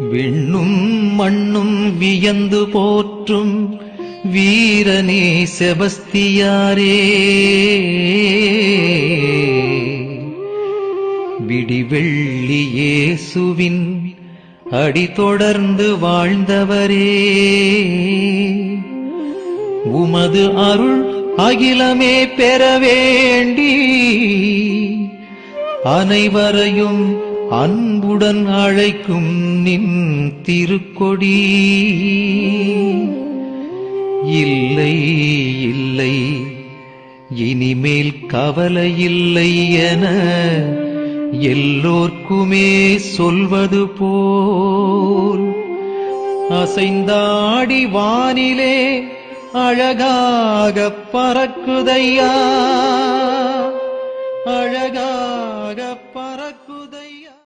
விண்ணும் மண்ணும் வியந்து போற்றும் வீரனே செபஸ்தியாரே. விடிவெள்ளி இயேசுவின் அடி தொடர்ந்து வாழ்ந்தவரே. உமது அருள் அகிலமே பெற வேண்டி அனைவரையும் அன்புடன் அழைக்கும் நின் திருக்கொடி. இல்லை இல்லை இனிமேல் கவலை இல்லை என எல்லோர்க்குமே சொல்வது போல். அசைந்தாடி வானிலே அழகாக பறக்குதையா. அழகாக பறக்குதை